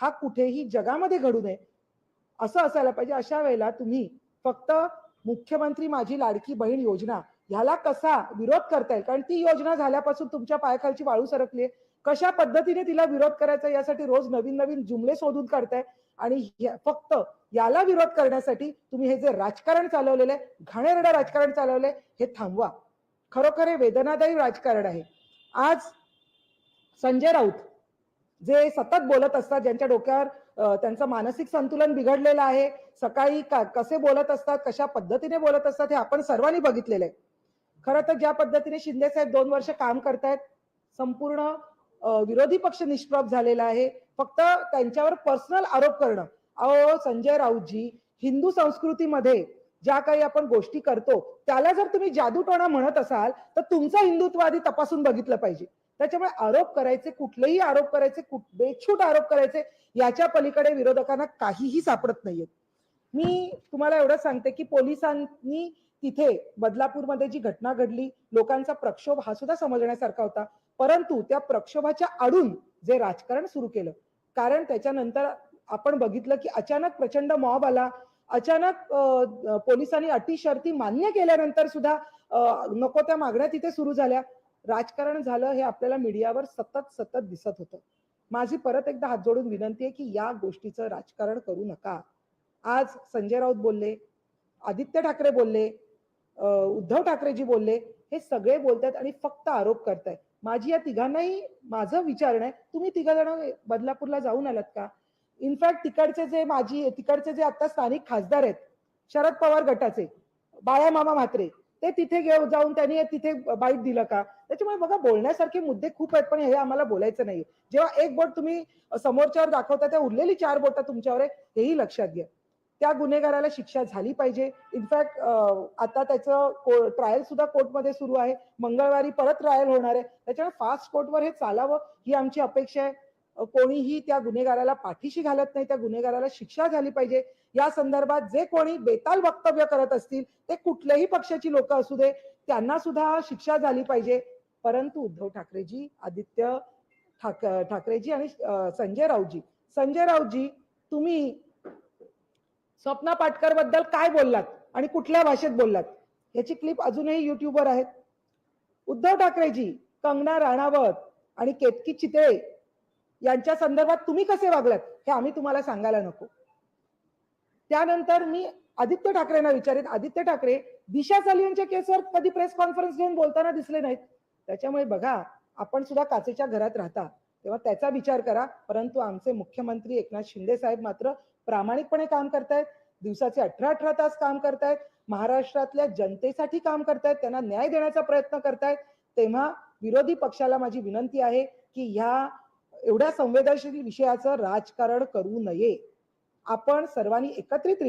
हा कुठेही जगामध्ये घडू नये. असं असायला पाहिजे. अशा वेळेला तुम्ही फक्त मुख्यमंत्री माझी लाडकी बहीण योजना ह्याला कसा विरोध करताय? कारण ती योजना झाल्यापासून तुमच्या पायाखालची वाळू सरकली आहे कशा पद्धतीने तिला विरोध करायचा यासाठी रोज नवीन नवीन जुमले शोधून काढताय? आणि फक्त याला विरोध करण्यासाठी तुम्ही हे जे राजकारण चालवलेलं आहे घाणेरडं राजकारण चालवलंय हे थांबवा. खरोखर हे वेदनादायी राजकारण आहे. आज संजय राऊत जे सतत बोलत असतात ज्यांच्या डोक्यावर त्यांचं मानसिक संतुलन बिघडलेलं आहे सकाळी का- कसे बोलत असतात कशा पद्धतीने बोलत असतात हे आपण सर्वांनी बघितलेलं आहे. खरं तर ज्या पद्धतीने शिंदे साहेब दोन वर्ष काम करतायत संपूर्ण विरोधी पक्ष निष्प्रभ झालेला आहे. फक्त त्यांच्यावर पर्सनल आरोप करणं. अहो संजय राऊतजी हिंदू संस्कृतीमध्ये ज्या काही आपण गोष्टी करतो त्याला जर तुम्ही जादूटोणा म्हणत असाल तर तुमचं हिंदुत्व आधी तपासून बघितलं पाहिजे. त्याच्यामुळे आरोप करायचे कुठलेही आरोप करायचे कुठ- बेछूट आरोप करायचे याच्या पलीकडे विरोधकांना काहीही सापडत नाहीये मी तुम्हाला एवढं सांगते की पोलिसांनी तिथे बदलापूरमध्ये जी घटना घडली लोकांचा प्रक्षोभ हा सुद्धा समजण्यासारखा होता. परंतु त्या प्रक्षोभाच्या आडून जे राजकारण सुरू केलं कारण त्याच्यानंतर आपण बघितलं की अचानक प्रचंड मॉब आला. अचानक पोलिसांनी अटी शर्ती मान्य केल्यानंतर सुद्धा नको त्या मागण्या तिथे सुरू झाल्या. राजकारण झालं हे आपल्याला मीडियावर सतत सतत दिसत होतं. माझी परत एकदा हात जोडून विनंती आहे की या गोष्टीचं राजकारण करू नका. आज संजय राऊत बोलले आदित्य ठाकरे बोलले उद्धव ठाकरेजी बोलले हे सगळे बोलतात आणि फक्त आरोप करतायत. माझी या तिघांनाही माझं विचारणं आहे. तुम्ही तिघ जण बदलापूरला जाऊन आलात का? इनफॅक्ट तिकडचे जे माझी तिकडचे जे आता स्थानिक खासदार आहेत शरद पवार गटाचे बाळा मामा म्हात्रे ते तिथे घेऊन जाऊन त्यांनी तिथे बाईट दिलं का? त्याच्यामुळे बघा बोलण्यासारखे मुद्दे खूप आहेत पण हे आम्हाला बोलायचं नाही जेव्हा एक बोट तुम्ही समोरच्यावर दाखवता त्या उरलेली चार बोट तुमच्यावर आहे हेही लक्षात घ्या. त्या गुन्हेगाराला शिक्षा झाली पाहिजे. इनफॅक्ट आता त्याचं ट्रायल सुद्धा कोर्टमध्ये सुरू आहे. मंगळवारी परत ट्रायल होणार आहे. त्याच्यामुळे फास्ट कोर्टवर हे चालावं ही आमची अपेक्षा आहे. कोणीही त्या गुन्हेगाराला पाठीशी घालत नाही त्या गुन्हेगाराला शिक्षा झाली पाहिजे. या संदर्भात जे कोणी बेताल वक्तव्य करत असतील ते कुठल्याही पक्षाची लोक असू दे त्यांना सुद्धा शिक्षा झाली पाहिजे. परंतु उद्धव ठाकरेजी आदित्य ठाक ठाकरेजी आणि संजय राऊतजी संजय राऊतजी तुम्ही स्वप्ना पाटकरबद्दल काय बोललात आणि कुठल्या भाषेत बोललात? याची क्लिप अजूनही युट्यूबवर आहेत. उद्धव ठाकरेजी कंगना राणावत आणि केतकी चितळे यांच्या संदर्भात तुम्ही कसे वागलात हे आम्ही तुम्हाला सांगायला नको. त्यानंतर मी आदित्य ठाकरेंना विचारित. आदित्य ठाकरे दिशा सालियनच्या केसवर कधी प्रेस कॉन्फरन्स घेऊन बोलताना दिसले नाहीत. त्याच्यामुळे बघा आपण सुद्धा काचेच्या घरात राहता तेव्हा त्याचा विचार करा. परंतु आमचे मुख्यमंत्री एकनाथ शिंदे साहेब मात्र प्रामाणिकपणे काम करतायत. दिवसाचे अठरा अठरा तास काम करतायत. महाराष्ट्रातल्या जनतेसाठी काम करतायत. त्यांना न्याय देण्याचा प्रयत्न करतायत. तेव्हा विरोधी पक्षाला माझी विनंती आहे की ह्या एवढ्या संवेदनशील विषयाचं राजकारण करू नये. आपण सर्वांनी एकत्रितरित्या